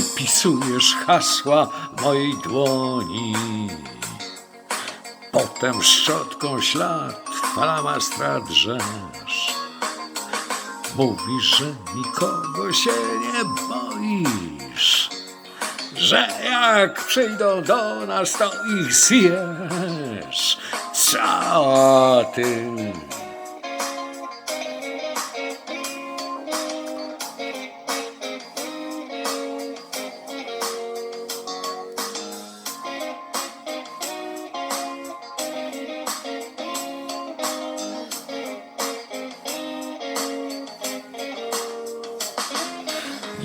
wypisujesz hasła mojej dłoni. Potem szczotką ślad falastra drzesz. Mówisz, że nikogo się nie boisz. Że jak przyjdą do nas, to ich zjesz. Co ty?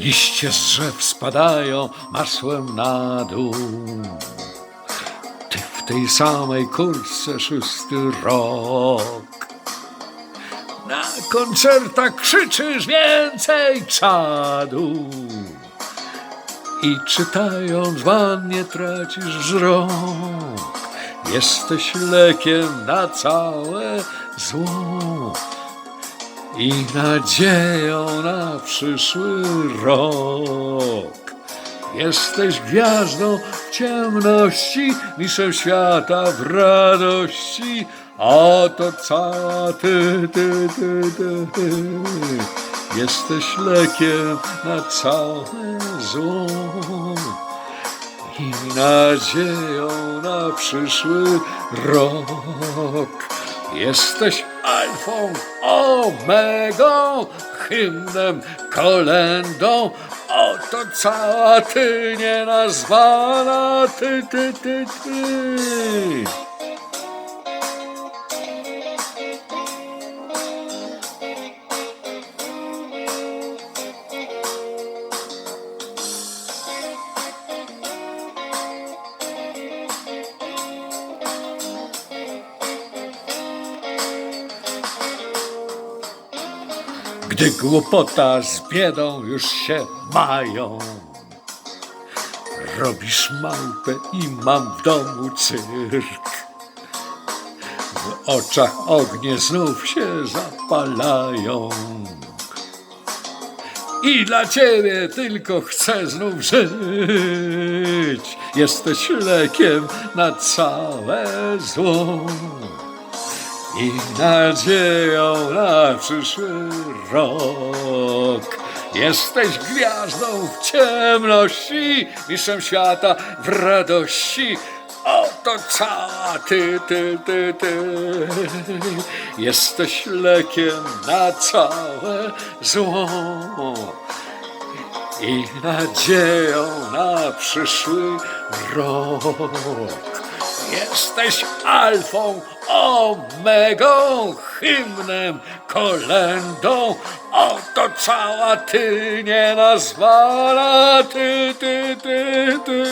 Liście z drzew spadają masłem na dół. Ty w tej samej kurce szósty rok. Na koncertach krzyczysz więcej czadu. I czytając wannie tracisz wzrok. Jesteś lekiem na całe zło i nadzieją na przyszły rok. Jesteś gwiazdą w ciemności, mistrzem świata w radości, a to cała ty, ty, ty, ty, ty. Jesteś lekiem na całe zło i nadzieją na przyszły rok. Jesteś alfą, omegą, hymnem, kolendą. Oto cała ty nienazwana, ty, ty, ty, ty. Gdy głupota z biedą już się mają, robisz małpę i mam w domu cyrk. W oczach ognie znów się zapalają. I dla ciebie tylko chcę znów żyć. Jesteś lekiem na całe zło i nadzieją na przyszły rok. Jesteś gwiazdą w ciemności, mistrzem świata w radości. Oto cała ty, ty, ty, ty. Jesteś lekiem na całe zło i nadzieją na przyszły rok. Jesteś alfą, omegą, hymnem, kolendą. Oto cała ty nienazwana, ty, ty, ty, ty.